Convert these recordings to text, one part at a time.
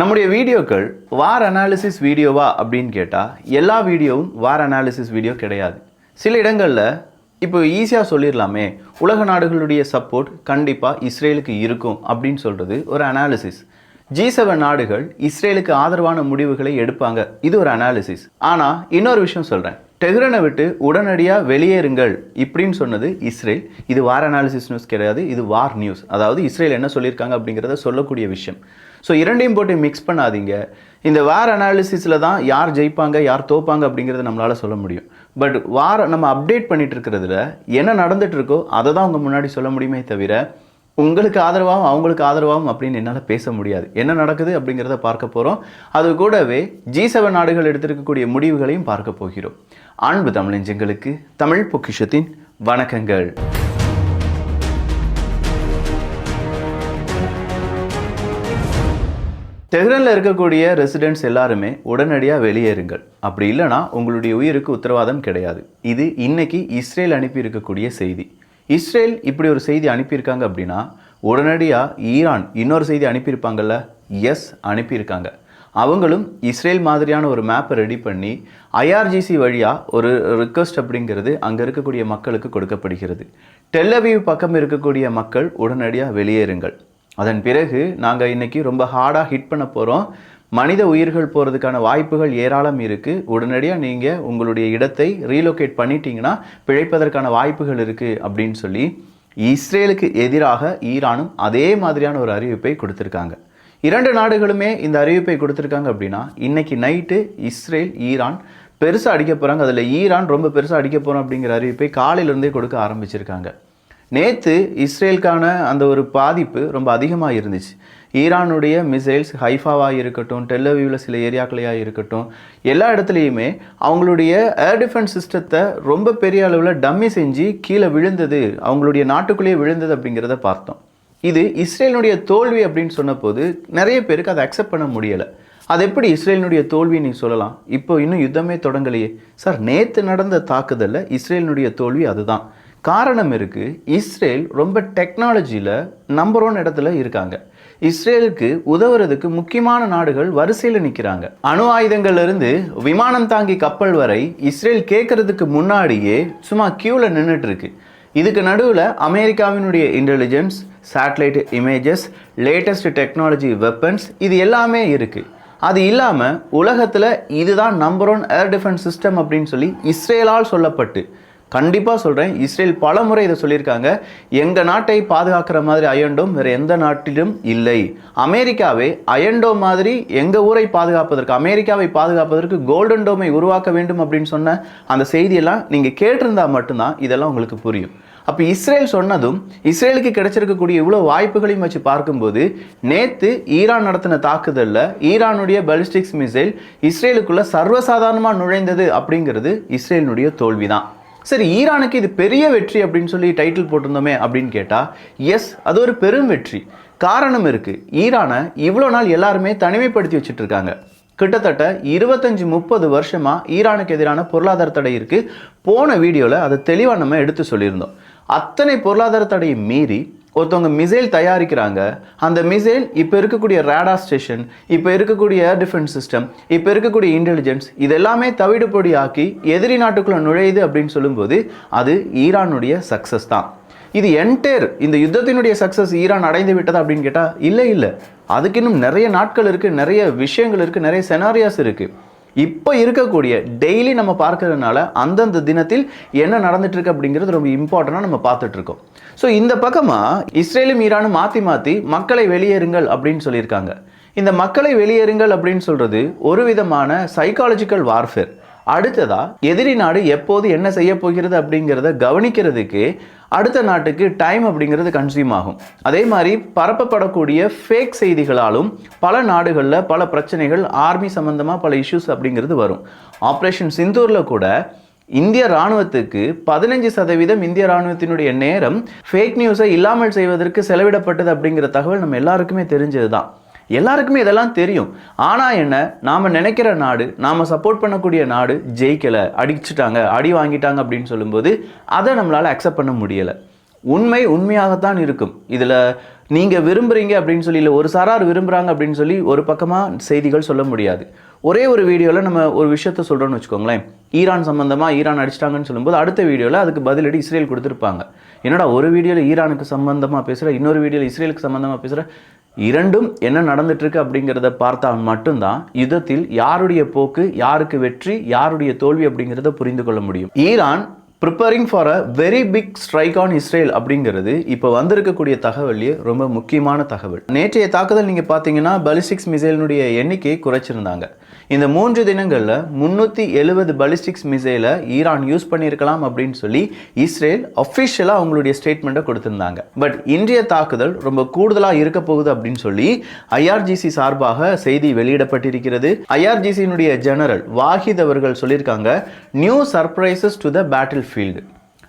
நம்முடைய வீடியோக்கள் வார் அனாலிசிஸ் வீடியோவா அப்படின்னு கேட்டால் எல்லா வீடியோவும் வார் அனாலிசிஸ் வீடியோ கிடையாது. சில இடங்களில் இப்போ ஈஸியாக சொல்லிடலாமே உலக நாடுகளுடைய சப்போர்ட் கண்டிப்பாக இஸ்ரேலுக்கு இருக்கும் அப்படின்னு சொல்கிறது ஒரு அனாலிசிஸ் ஜி செவன் நாடுகள் இஸ்ரேலுக்கு ஆதரவான முடிவுகளை எடுப்பாங்க இது ஒரு அனாலிசிஸ் ஆனால் இன்னொரு விஷயம் சொல்கிறேன் டெஹ்ரனை விட்டு உடனடியாக வெளியேறுங்கள் இப்படின்னு சொன்னது இஸ்ரேல். இது வார் அனாலிசிஸ் நியூஸ் கிடையாது இது வார் நியூஸ் அதாவது இஸ்ரேல் என்ன சொல்லியிருக்காங்க அப்படிங்கிறத சொல்லக்கூடிய விஷயம். ஸோ இரண்டையும் போட்டு மிக்ஸ் பண்ணாதீங்க. இந்த வார் அனாலிசிஸில் தான் யார் ஜெயிப்பாங்க யார் தோப்பாங்க அப்படிங்கிறத நம்மளால் சொல்ல முடியும். பட் வார் நம்ம அப்டேட் பண்ணிகிட்டு இருக்கிறதுல என்ன நடந்துட்டு இருக்கோ அதை தான் உங்கள் முன்னாடி சொல்ல முடியுமே தவிர உங்களுக்கு ஆதரவாகவும் அவங்களுக்கு ஆதரவாகவும் அப்படின்னு என்னால் பேச முடியாது. என்ன நடக்குது அப்படிங்கிறத பார்க்க போகிறோம் அது கூடவே ஜி செவன் நாடுகள் எடுத்திருக்கக்கூடிய முடிவுகளையும் பார்க்க போகிறோம். அன்பு தமிழஞ்சங்களுக்கு தமிழ் பொக்கிஷத்தின் வணக்கங்கள். டெஹ்ரனில் இருக்கக்கூடிய ரெசிடென்ட்ஸ் எல்லாருமே உடனடியாக வெளியேறுங்கள். அப்படி இல்லைனா உங்களுடைய உயிருக்கு உத்தரவாதம் கிடையாது. இது இன்னைக்கு இஸ்ரேல் அனுப்பியிருக்கக்கூடிய செய்தி. இஸ்ரேல் இப்படி ஒரு செய்தி அனுப்பியிருக்காங்க அப்படின்னா உடனடியாக ஈரான் இன்னொரு செய்தி அனுப்பியிருப்பாங்கல்ல? எஸ் அனுப்பியிருக்காங்க. அவங்களும் இஸ்ரேல் மாதிரியான ஒரு மேப்பை ரெடி பண்ணி ஐஆர்ஜிசி வழியாக ஒரு ரிக்வஸ்ட் அப்படிங்கிறது அங்கே இருக்கக்கூடிய மக்களுக்கு கொடுக்கப்படுகிறது. டெல்லவியூ பக்கம் இருக்கக்கூடிய மக்கள் உடனடியாக வெளியேறுங்கள். அதன் பிறகு நாங்கள் இன்னைக்கு ரொம்ப ஹார்டாக ஹிட் பண்ண போகிறோம் மனித உயிர்கள் போகிறதுக்கான வாய்ப்புகள் ஏராளம் இருக்குது உடனடியாக நீங்கள் உங்களுடைய இடத்தை ரீலோகேட் பண்ணிட்டீங்கன்னா பிழைப்பதற்கான வாய்ப்புகள் இருக்குது அப்படின்னு சொல்லி இஸ்ரேலுக்கு எதிராக ஈரானும் அதே மாதிரியான ஒரு அறிவிப்பை கொடுத்துருக்காங்க. இரண்டு நாடுகளுமே இந்த அறிவிப்பை கொடுத்துருக்காங்க அப்படின்னா இன்றைக்கி நைட்டு இஸ்ரேல் ஈரான் பெருசாக அடிக்க போகிறாங்க அதில் ஈரான் ரொம்ப பெருசாக அடிக்க போகிறோம் அப்படிங்கிற அறிவிப்பை காலையிலேருந்தே கொடுக்க ஆரம்பிச்சிருக்காங்க. நேற்று இஸ்ரேலுக்கான அந்த ஒரு பாதிப்பு ரொம்ப அதிகமாக இருந்துச்சு. ஈரானுடைய மிசைல்ஸ் ஹைஃபாவாக இருக்கட்டும் டெல்லவியூவில் சில ஏரியாக்களையாக இருக்கட்டும் எல்லா இடத்துலையுமே அவங்களுடைய ஏர் டிஃபென்ஸ் சிஸ்டத்தை ரொம்ப பெரிய அளவில் டம்மி செஞ்சு கீழே விழுந்தது அவங்களுடைய நாட்டுக்குள்ளேயே விழுந்தது அப்படிங்கிறத பார்த்தோம். இது இஸ்ரேலினுடைய தோல்வி அப்படின்னு சொன்னபோது நிறைய பேருக்கு அதை அக்செப்ட் பண்ண முடியலை. அது எப்படி இஸ்ரேலினுடைய தோல்வி நீ சொல்லலாம்? இப்போ இன்னும் யுத்தமே தொடங்கலையே. சார் நேற்று நடந்த தாக்குதலில் இஸ்ரேலினுடைய தோல்வி அதுதான். காரணம் இருக்குது இஸ்ரேல் ரொம்ப டெக்னாலஜியில் நம்பர் ஒன் இடத்துல இருக்காங்க. இஸ்ரேலுக்கு உதவுறதுக்கு முக்கியமான நாடுகள் வரிசையில் நிற்கிறாங்க அணு ஆயுதங்கள்லேருந்து விமானம் தாங்கி கப்பல் வரை இஸ்ரேல் கேட்கறதுக்கு முன்னாடியே சும்மா கியூவில் நின்றுட்டுருக்கு இதுக்கு நடுவில் அமெரிக்காவினுடைய intelligence satellite images latest technology weapons இது எல்லாமே இருக்குது அது இல்லாமல் உலகத்தில் இதுதான் number one air defence system அப்படின்னு சொல்லி இஸ்ரேலால் சொல்லப்பட்டு கண்டிப்பாக சொல்கிறேன் இஸ்ரேல் பல முறை இதை சொல்லியிருக்காங்க. எங்கள் நாட்டை பாதுகாக்கிற மாதிரி அயண்டோம் வேறு எந்த நாட்டிலும் இல்லை. அமெரிக்காவே அயண்டோ மாதிரி எங்கள் ஊரை பாதுகாப்பதற்கு அமெரிக்காவை பாதுகாப்பதற்கு கோல்டன் டோமை உருவாக்க வேண்டும் அப்படின்னு சொன்ன அந்த செய்தியெல்லாம் நீங்கள் கேட்டிருந்தா மட்டும்தான் இதெல்லாம் உங்களுக்கு புரியும். அப்போ இஸ்ரேல் சொன்னதும் இஸ்ரேலுக்கு கிடைச்சிருக்கக்கூடிய இவ்வளோ வாய்ப்புகளையும் வச்சு பார்க்கும்போது நேற்று ஈரான் நடத்தின தாக்குதலில் ஈரானுடைய பலிஸ்டிக்ஸ் மிசைல் இஸ்ரேலுக்குள்ள சர்வசாதாரணமாக நுழைந்தது அப்படிங்கிறது இஸ்ரேலினுடைய தோல்வி தான் சரி ஈரானுக்கு இது பெரிய வெற்றி அப்படின்னு சொல்லி டைட்டில் போட்டிருந்தோமே அப்படின்னு கேட்டால் எஸ் அது ஒரு பெரும் வெற்றி. காரணம் இருக்குது ஈரானை இவ்வளோ நாள் எல்லாருமே தனிமைப்படுத்தி வச்சுட்டு இருக்காங்க கிட்டத்தட்ட இருபத்தஞ்சி முப்பது வருஷமாக ஈரானுக்கு எதிரான பொருளாதார தடை இருக்குது போன வீடியோவில் அதை தெளிவாக நம்ம எடுத்து சொல்லியிருந்தோம். அத்தனை பொருளாதார தடையை மீறி ஒருத்தவங்க மிசைல் தயாரிக்கிறாங்க. அந்த மிசைல் இப்போ இருக்கக்கூடிய ரேடா ஸ்டேஷன் இப்போ இருக்கக்கூடிய ஏர் டிஃபென்ஸ் சிஸ்டம் இப்போ இருக்கக்கூடிய இன்டெலிஜென்ஸ் இதெல்லாமே தவிடுபொடி ஆக்கி எதிரி நாட்டுக்குள்ளே நுழையுது அப்படின்னு சொல்லும்போது அது ஈரானுடைய சக்ஸஸ் தான். இது என்டேர் இந்த யுத்தத்தினுடைய சக்ஸஸ் ஈரான் அடைந்து விட்டதா அப்படின்னு கேட்டால் இல்லை இல்லை. அதுக்கு இன்னும் நிறைய நாட்கள் இருக்குது நிறைய விஷயங்கள் இருக்குது நிறைய செனாரியாஸ் இருக்குது இப்போ இருக்கக்கூடிய டெய்லி நம்ம பார்க்கறதுனால அந்தந்த தினத்தில் என்ன நடந்துட்டு இருக்கு அப்படிங்கிறது ரொம்ப இம்பார்ட்டண்ட்டாக நம்ம பார்த்துட்டு இருக்கோம் ஸோ இந்த பக்கமாக இஸ்ரேலும் ஈரானும் மாற்றி மாற்றி மக்களை வெளியேறுங்கள் அப்படின்னு சொல்லியிருக்காங்க. இந்த மக்களை வெளியேறுங்கள் அப்படின்னு சொல்கிறது ஒரு விதமான சைக்காலஜிக்கல் வார்ஃபேர் அடுத்ததா எதிரி நாடு எப்போது என்ன செய்ய போகிறது அப்படிங்கிறத கவனிக்கிறதுக்கு அடுத்த நாட்டுக்கு டைம் அப்படிங்கிறது கன்சியூம் ஆகும். அதே மாதிரி பரப்பப்படக்கூடிய ஃபேக் செய்திகளாலும் பல நாடுகளில் பல பிரச்சனைகள் ஆர்மி சம்பந்தமாக பல இஷ்யூஸ் அப்படிங்கிறது வரும். ஆப்ரேஷன் சிந்தூரில் கூட இந்திய ராணுவத்துக்கு பதினஞ்சு சதவீதம் இந்திய ராணுவத்தினுடைய நேரம் ஃபேக் நியூஸை இல்லாமல் செய்வதற்கு செலவிடப்பட்டது அப்படிங்கிற தகவல் நம்ம எல்லாருக்குமே தெரிஞ்சது தான் எல்லாருக்குமே இதெல்லாம் தெரியும். ஆனால் என்ன நாம் நினைக்கிற நாடு நாம் சப்போர்ட் பண்ணக்கூடிய நாடு ஜெயிக்கலை அடிச்சுட்டாங்க அடி வாங்கிட்டாங்க அப்படின்னு சொல்லும்போது அதை நம்மளால் அக்செப்ட் பண்ண முடியலை. உண்மை உண்மையாகத்தான் இருக்கும். இதில் நீங்கள் விரும்புகிறீங்க அப்படின்னு சொல்லி இல்லை ஒரு சாரார் விரும்புகிறாங்க அப்படின்னு சொல்லி ஒரு பக்கமாக செய்திகள் சொல்ல முடியாது. ஒரே ஒரு வீடியோவில் நம்ம ஒரு விஷயத்த சொல்கிறோன்னு வச்சுக்கோங்களேன். ஈரான் சம்மந்தமாக ஈரான் அடிச்சிட்டாங்கன்னு சொல்லும்போது அடுத்த வீடியோவில் அதுக்கு பதிலடி இஸ்ரேல் கொடுத்துருப்பாங்க. என்னடா ஒரு வீடியோவில் ஈரானுக்கு சம்மந்தமாக பேசுகிற இன்னொரு வீடியோவில் இஸ்ரேலுக்கு சம்மந்தமாக பேசுகிற இரண்டும் என்ன நடந்துட்டுருக்கு அப்படிங்கிறத பார்த்தால் மட்டும்தான் யுத்தத்தில் யாருடைய போக்கு யாருக்கு வெற்றி யாருடைய தோல்வி அப்படிங்கிறத புரிந்து கொள்ள முடியும். Iran preparing for a very big strike on Israel அப்படிங்கிறது இப்போ வந்திருக்கக்கூடிய தகவல்லையே ரொம்ப முக்கியமான தகவல். நேற்றைய தாக்குதல் நீங்கள் பார்த்தீங்கன்னா பலிஸ்டிக்ஸ் மிசைலினுடைய எண்ணிக்கையை குறைச்சிருந்தாங்க. இந்த மூன்று தினங்களில் முந்நூற்றி எழுபது பலிஸ்டிக்ஸ் மிசைலை ஈரான் யூஸ் பண்ணியிருக்கலாம் அப்படின்னு சொல்லி இஸ்ரேல் அஃபிஷியலாக அவங்களுடைய ஸ்டேட்மெண்ட்டை கொடுத்துருந்தாங்க. பட் இன்றைய தாக்குதல் ரொம்ப கூடுதலாக இருக்க போகுது அப்படின்னு சொல்லி ஐஆர்ஜிசி சார்பாக செய்தி வெளியிடப்பட்டிருக்கிறது. ஐஆர்ஜிசியினுடைய ஜெனரல் வாஹித் அவர்கள் சொல்லியிருக்காங்க new surprises to the battle field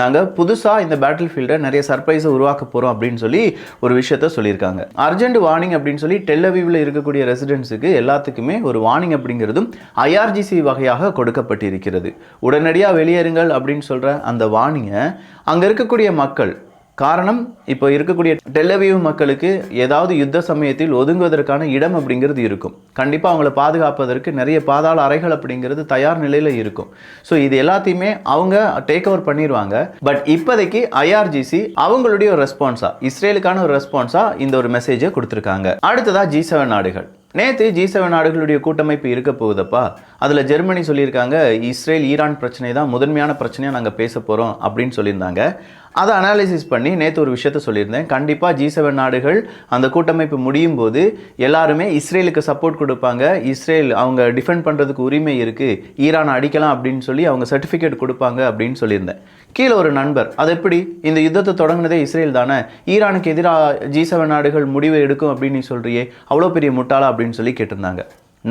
நாங்கள் புதுசாக இந்த பேட்டில் ஃபீல்டை நிறைய சர்ப்ரைஸை உருவாக்க போகிறோம் அப்படின்னு சொல்லி ஒரு விஷயத்த சொல்லியிருக்காங்க. அர்ஜென்ட் வார்னிங் அப்படின்னு சொல்லி டெல்லவிவில் இருக்கக்கூடிய ரெசிடென்ட்ஸுக்கு எல்லாத்துக்குமே ஒரு வார்னிங் அப்படிங்கிறதும் ஐஆர்ஜிசி வகையாக கொடுக்கப்பட்டிருக்கிறது. உடனடியாக வெளியேறுங்கள் அப்படின்னு சொல்கிற அந்த வார்னிங்கை அங்கே இருக்கக்கூடிய மக்கள் காரணம் இப்போ இருக்கக்கூடிய டெல்லவியூ மக்களுக்கு ஏதாவது யுத்த சமயத்தில் ஒதுங்குவதற்கான இடம் அப்படிங்கிறது இருக்கும். கண்டிப்பாக அவங்கள பாதுகாப்பதற்கு நிறைய பாதாள அறைகள் அப்படிங்கிறது தயார் நிலையில் இருக்கும். ஸோ இது எல்லாத்தையுமே அவங்க டேக் ஓவர் பண்ணிடுவாங்க பட் இப்போதைக்கு ஐஆர்ஜிசி அவங்களுடைய ஒரு ரெஸ்பான்ஸாக இஸ்ரேலுக்கான ஒரு ரெஸ்பான்ஸாக இந்த ஒரு மெசேஜை கொடுத்துருக்காங்க. அடுத்ததாக ஜி செவன் நாடுகள். நேற்று ஜி செவன் நாடுகளுடைய கூட்டமைப்பு இருக்க போகுதப்பா அதில் ஜெர்மனி சொல்லியிருக்காங்க இஸ்ரேல் ஈரான் பிரச்சனை தான் முதன்மையான பிரச்சனையாக நாங்கள் பேச போகிறோம் அப்படின்னு சொல்லியிருந்தாங்க. அதை அனாலிசிஸ் பண்ணி நேற்று ஒரு விஷயத்த சொல்லியிருந்தேன். கண்டிப்பாக ஜி செவன் நாடுகள் அந்த கூட்டமைப்பு முடியும் போது எல்லாருமே இஸ்ரேலுக்கு சப்போர்ட் கொடுப்பாங்க. இஸ்ரேல் அவங்க டிஃபெண்ட் பண்ணுறதுக்கு உரிமை இருக்குது ஈரான் அடிக்கலாம் அப்படின்னு சொல்லி அவங்க சர்டிஃபிகேட் கொடுப்பாங்க அப்படின்னு சொல்லியிருந்தேன். கீழே ஒரு நண்பர் அது எப்படி? இந்த யுத்தத்தை தொடங்கினதே இஸ்ரேல் தானே? ஈரானுக்கு எதிராக ஜி செவன் நாடுகள் முடிவு எடுக்கும் அப்படின்னு நீ அவ்வளோ பெரிய முட்டாளா அப்படின்னு சொல்லி கேட்டிருந்தாங்க.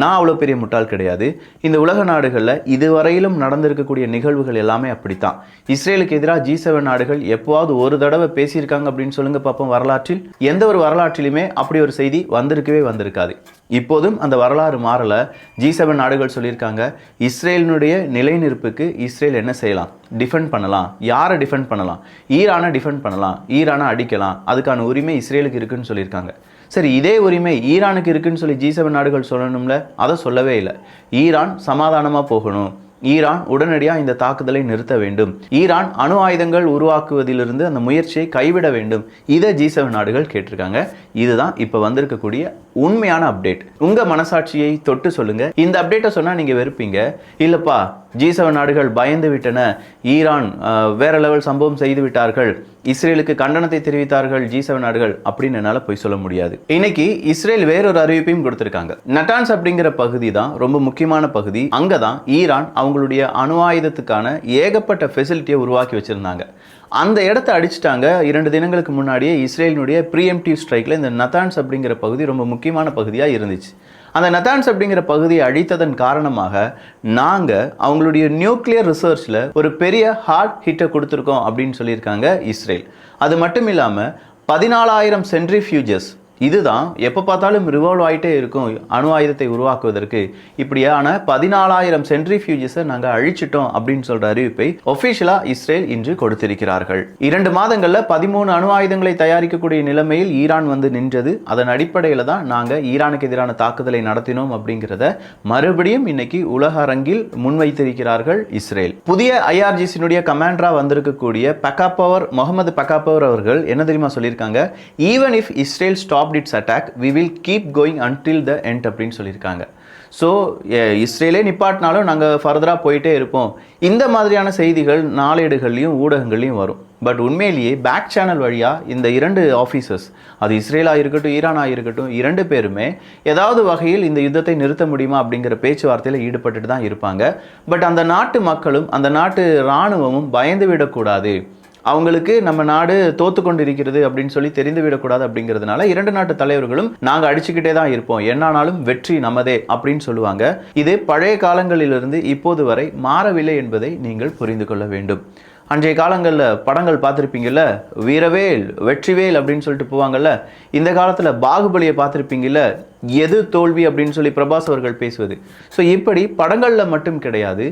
நான் அவ்வளோ பெரிய முட்டாள் கிடையாது. இந்த உலக நாடுகளில் இதுவரையிலும் நடந்திருக்கக்கூடிய நிகழ்வுகள் எல்லாமே அப்படித்தான். இஸ்ரேலுக்கு எதிராக ஜி செவன் நாடுகள் எப்போவாவது ஒரு தடவை பேசியிருக்காங்க அப்படின்னு சொல்லுங்க பார்ப்போம் வரலாற்றில். எந்த ஒரு வரலாற்றிலுமே அப்படி ஒரு செய்தி வந்திருக்கவே வந்திருக்காது. இப்போதும் அந்த வரலாறு மாறல. ஜி செவன் நாடுகள் சொல்லியிருக்காங்க. இஸ்ரேலினுடைய நிலைநிற்புக்கு இஸ்ரேல் என்ன செய்யலாம்? டிஃபெண்ட் பண்ணலாம். யாரை டிஃபெண்ட் பண்ணலாம்? ஈரானை டிஃபெண்ட் பண்ணலாம். ஈரானை அடிக்கலாம். அதுக்கான உரிமை இஸ்ரேலுக்கு இருக்குன்னு சொல்லியிருக்காங்க. சரி இதே உரிமை ஈரானுக்கு இருக்குன்னு சொல்லி ஜி செவன் நாடுகள் சொல்லணும்ல? அதை சொல்லவே இல்லை. ஈரான் சமாதானமாக போகணும். ஈரான் உடனடியாக இந்த தாக்குதலை நிறுத்த வேண்டும். ஈரான் அணு ஆயுதங்கள் உருவாக்குவதிலிருந்து அந்த முயற்சியை கைவிட வேண்டும். இதை ஜி செவன் நாடுகள் கேட்டிருக்காங்க. இதுதான் இப்போ வந்திருக்கக்கூடிய உண்மையான அப்டேட் உங்கள் மனசாட்சியை தொட்டு சொல்லுங்க. இந்த அப்டேட்டை சொன்னால் நீங்கள் வெறுப்பீங்க. இல்லைப்பா ஜி செவன் நாடுகள் பயந்து விட்டன. ஈரான் வேற லெவல் சம்பவம் செய்து விட்டார்கள். இஸ்ரேலுக்கு கண்டனத்தை தெரிவித்தார்கள் ஜி செவன் நாடுகள் அப்படின்னு என்னால் போய் சொல்ல முடியாது. இன்னைக்கு இஸ்ரேல் வேறொரு அறிவிப்பையும் கொடுத்திருக்காங்க. நட்டான்ஸ் அப்படிங்கிற பகுதி தான் ரொம்ப முக்கியமான பகுதி. அங்கே தான் ஈரான் அவங்களுடைய அணு ஆயுதத்துக்கான ஏகப்பட்ட ஃபெசிலிட்டியை உருவாக்கி வச்சுருந்தாங்க. அந்த இடத்த அடிச்சிட்டாங்க. இரண்டு தினங்களுக்கு முன்னாடியே இஸ்ரேலினுடைய ப்ரீஎம்டிவ் ஸ்ட்ரைக்கில் இந்த நத்தான்ஸ் அப்படிங்கிற பகுதி ரொம்ப முக்கியமான பகுதியாக இருந்துச்சு. அந்த நத்தான்ஸ் அப்படிங்கிற பகுதியை அழித்ததன் காரணமாக நாங்கள் அவங்களுடைய நியூக்ளியர் ரிசர்ச்சில் ஒரு பெரிய ஹார்ட் ஹிட்டை கொடுத்துருக்கோம் அப்படின்னு சொல்லியிருக்காங்க இஸ்ரேல். அது மட்டும் இல்லாமல் பதினாலாயிரம் சென்ட்ரி ஃபியூஜஸ் இதுதான் எப்போ பார்த்தாலும் ரிவால்வ் ஆகிட்டே இருக்கும். அணு ஆயுதத்தை உருவாக்குவதற்கு. இப்படியான பதினாலாயிரம் சென்ட்ரிஃபியூஜஸை நாங்கள் அழிச்சிட்டோம் அப்படின்னு சொல்ற அறிவிப்பை ஒஃபிஷியலாக இஸ்ரேல் இன்று கொடுத்திருக்கிறார்கள். இரண்டு மாதங்களில் பதிமூணு அணு ஆயுதங்களை தயாரிக்கக்கூடிய நிலைமையில் ஈரான் வந்து நின்றது. அதன் அடிப்படையில் தான் நாங்கள் ஈரானுக்கு எதிரான தாக்குதலை நடத்தினோம் அப்படிங்கிறத மறுபடியும் இன்னைக்கு உலக அரங்கில் முன்வைத்திருக்கிறார்கள் இஸ்ரேல். புதிய ஐஆர்ஜிசினுடைய கமாண்டரா வந்திருக்கக்கூடிய பக்காப்பவர் முகமது பக்காப்பவர் அவர்கள் என்ன தெரியுமா சொல்லியிருக்காங்க? Even if Israel stop its attack we will keep going until the end அப்படின்னு சொல்லியிருக்காங்க. ஸோ இஸ்ரேலே நிப்பாட்டினாலும் நாங்கள் ஃபர்தராக போயிட்டே இருப்போம். இந்த மாதிரியான செய்திகள் நாளேடுகள்லையும் ஊடகங்கள்லையும் வரும். பட் உண்மையிலேயே பேக் சேனல் வழியாக இந்த இரண்டு ஆஃபீஸர்ஸ் அது இஸ்ரேலாக இருக்கட்டும் ஈரானாக இருக்கட்டும் இரண்டு பேருமே ஏதாவது வகையில் இந்த யுத்தத்தை நிறுத்த முடியுமா அப்படிங்கிற பேச்சுவார்த்தையில் ஈடுபட்டுட்டு தான் இருப்பாங்க. பட் அந்த நாட்டு மக்களும் அந்த நாட்டு இராணுவமும் பயந்து விடக்கூடாது. அவங்களுக்கு நம்ம நாடு தோத்து கொண்டிருக்கிறது அப்படின்னு சொல்லி தெரிந்து விடக்கூடாது அப்படிங்கிறதுனால இரண்டு நாட்டு தலைவர்களும் நாங்கள் அடிச்சுக்கிட்டே தான் இருப்போம். என்னானாலும் வெற்றி நமதே அப்படின்னு சொல்லுவாங்க. இது பழைய காலங்களிலிருந்து இப்போது வரை மாறவில்லை என்பதை நீங்கள் புரிந்து கொள்ள வேண்டும். அன்றைய காலங்களில் படங்கள் பார்த்துருப்பீங்கல்ல? வீரவேல் வெற்றிவேல் அப்படின்னு சொல்லிட்டு போவாங்கல்ல? இந்த காலத்தில் பாகுபலியை பார்த்துருப்பீங்கல்ல? எது தோல்வி அப்படின்னு சொல்லி பிரபாஸ் அவர்கள் பேசுவது. ஸோ இப்படி படங்களில் மட்டும் கிடையாது.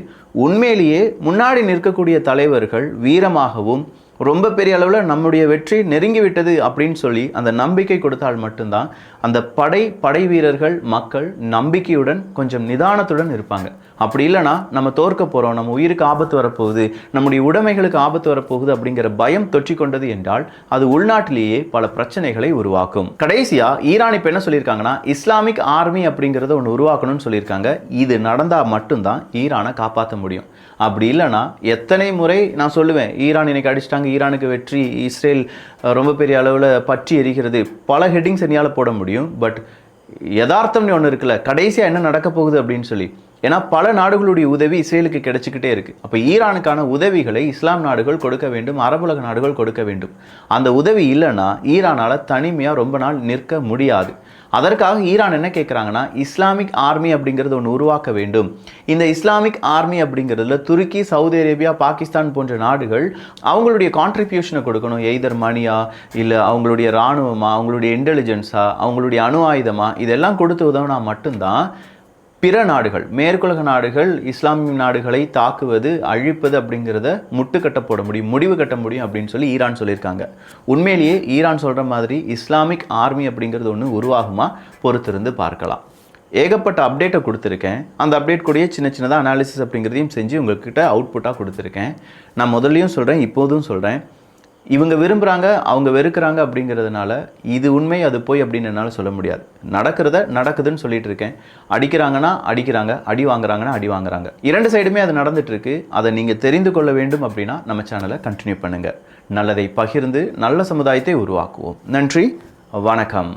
உண்மையிலேயே முன்னாடி நிற்கக்கூடிய தலைவர்கள் வீரமாகவும் ரொம்ப பெரிய அளவில் நம்முடைய வெற்றி நெருங்கி விட்டது அப்படின்னு சொல்லி அந்த நம்பிக்கை கொடுத்தால் மட்டும்தான் அந்த படை படை வீரர்கள் மக்கள் நம்பிக்கையுடன் கொஞ்சம் நிதானத்துடன் இருப்பாங்க. அப்படி இல்லைன்னா நம்ம தோற்க போகிறோம் நம்ம உயிருக்கு ஆபத்து வரப்போகுது நம்முடைய உடைமைகளுக்கு ஆபத்து வரப்போகுது அப்படிங்கிற பயம் தொற்றி கொண்டது என்றால் அது உள்நாட்டிலேயே பல பிரச்சனைகளை உருவாக்கும். கடைசியாக ஈரான் இப்போ என்ன சொல்லியிருக்காங்கன்னா இஸ்லாமிக் ஆர்மி அப்படிங்கிறத ஒன்று உருவாக்கணும்னு சொல்லியிருக்காங்க. இது நடந்தால் மட்டும்தான் ஈரானை காப்பாற்ற முடியும். அப்படி இல்லைன்னா எத்தனை முறை நான் சொல்லுவேன் ஈரான் இன்னைக்கு அடிச்சிட்டாங்க ஈரானுக்கு வெற்றி இஸ்ரேல் ரொம்ப பெரிய அளவில் பற்றி எரிகிறது பல ஹெட்டிங்ஸ் என்னால் போட முடியும். பட் யதார்த்தம்னு ஒன்று இருக்குல்ல கடைசியாக என்ன நடக்க போகுது அப்படின்னு சொல்லி. ஏன்னா பல நாடுகளுடைய உதவி இஸ்ரேலுக்கு கிடைச்சிக்கிட்டே இருக்கு. அப்போ ஈரானுக்கான உதவிகளை இஸ்லாம் நாடுகள் கொடுக்க வேண்டும் அரபுலக நாடுகள் கொடுக்க வேண்டும். அந்த உதவி இல்லைன்னா ஈரானால் தனிமையாக ரொம்ப நாள் நிற்க முடியாது. அதற்காக ஈரான் என்ன கேட்குறாங்கன்னா இஸ்லாமிக் ஆர்மி அப்படிங்கிறது ஒன்று உருவாக்க வேண்டும். இந்த இஸ்லாமிக் ஆர்மி அப்படிங்கிறதுல துருக்கி சவுதி அரேபியா பாகிஸ்தான் போன்ற நாடுகள் அவங்களுடைய கான்ட்ரிபியூஷனை கொடுக்கணும். எய்தர் மணியா இல்லை அவங்களுடைய இராணுவமா அவங்களுடைய இன்டெலிஜென்ஸா அவங்களுடைய அணு ஆயுதமா இதெல்லாம் கொடுத்து உதவினா மட்டும்தான் பிற நாடுகள் மேற்குலக நாடுகள் இஸ்லாமிய நாடுகளை தாக்குவது அழிப்பது அப்படிங்கிறத முட்டுக்கட்ட போட முடியும் முடிவு கட்ட முடியும் அப்படின்னு சொல்லி ஈரான் சொல்லியிருக்காங்க. உண்மையிலேயே ஈரான் சொல்கிற மாதிரி இஸ்லாமிக் ஆர்மி அப்படிங்கிறது ஒன்று உருவாகுமா பொறுத்திருந்து பார்க்கலாம். ஏகப்பட்ட அப்டேட்டை கொடுத்துருக்கேன். அந்த அப்டேட் கூடயே சின்ன சின்னதாக அனாலிசிஸ் அப்படிங்கிறதையும் செஞ்சு உங்கள்கிட்ட அவுட்புட்டாக கொடுத்துருக்கேன். நான் முதல்லையும் சொல்கிறேன் இப்போதும் சொல்கிறேன் இவங்க விரும்புகிறாங்க அவங்க வெறுக்கிறாங்க அப்படிங்கிறதுனால இது உண்மை அது போய் அப்படின்னு என்னால் சொல்ல முடியாது. நடக்கிறத நடக்குதுன்னு சொல்லிட்டு இருக்கேன். அடிக்கிறாங்கன்னா அடிக்கிறாங்க அடி வாங்குறாங்கன்னா அடி வாங்குறாங்க. இரண்டு சைடுமே அது நடந்துட்டுருக்கு. அதை நீங்கள் தெரிந்து கொள்ள வேண்டும் அப்படின்னா நம்ம சேனலை கண்டினியூ பண்ணுங்கள் நல்லதை பகிர்ந்து நல்ல சமுதாயத்தை உருவாக்குவோம். நன்றி வணக்கம்.